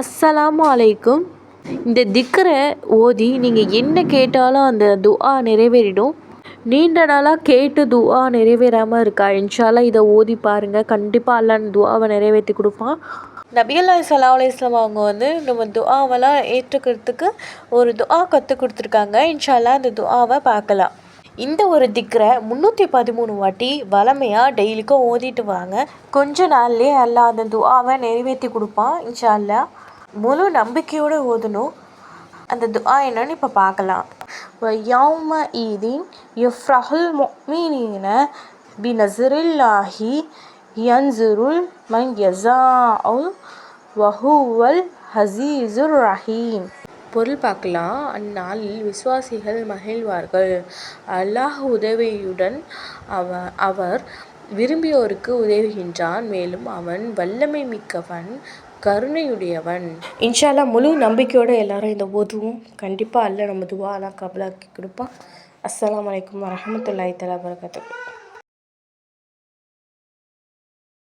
அஸ்ஸலாமு அலைக்கும். இந்த திக்கரை ஓதி நீங்கள் என்ன கேட்டாலும் அந்த துஆ நிறைவேறிடும். நீண்ட நாளாக கேட்டு துஆ நிறைவேறாமல் இருக்கா? இன்ஷால்லா இதை ஓதி பாருங்கள் கண்டிப்பாக அல்லான் துவாவை துஆவை நிறைவேற்றி கொடுப்பான். நபியல்லா சலா அலிஸ்லாம் அவங்க வந்து நம்ம துஆவெல்லாம் ஏற்றுக்கிறதுக்கு ஒரு துஆ கற்றுக் கொடுத்துருக்காங்க. இன்ஷால்லா அந்த துஆவை பார்க்கலாம். இந்த ஒரு திக்ரை முந்நூற்றி பதிமூணு வாட்டி வளமையாக டெய்லிக்கும் ஓதிட்டு வாங்க. கொஞ்ச நாள்லேயே அல்லா அந்த துஆவை நிறைவேற்றி கொடுப்பான் இன்ஷா அல்லா முழு நம்பிக்கையோடு ஓதணும். அந்த துஆ என்னன்னு இப்போ பார்க்கலாம். யௌம ஈதீன் யுஃப்ரஹுல் மொமீனீன பி நசருல்லாஹி யன்சுருல் மன் யஸாஉல் வஹூவல் ஹசீசுர் ரஹீம். பொருள் பார்க்கலாம். அந்நாளில் விசுவாசிகள் மகிழ்வார்கள். அல்லாஹ் உதவியுடன் அவ அவர் விரும்பியோருக்கு உதவுகின்றான். மேலும் அவன் வல்லமை மிக்கவன் கருணையுடையவன். இன்ஷால்லா முழு நம்பிக்கையோடு எல்லாரும் இதை ஓதுவோம். கண்டிப்பாக அல்ல நம்ம துவாலாம் கபலாக்கி கொடுப்பான் அஸ்லாம் வலைக்கம் வரஹமத்துல்லாஹி தஆலா வரகாத்துஹு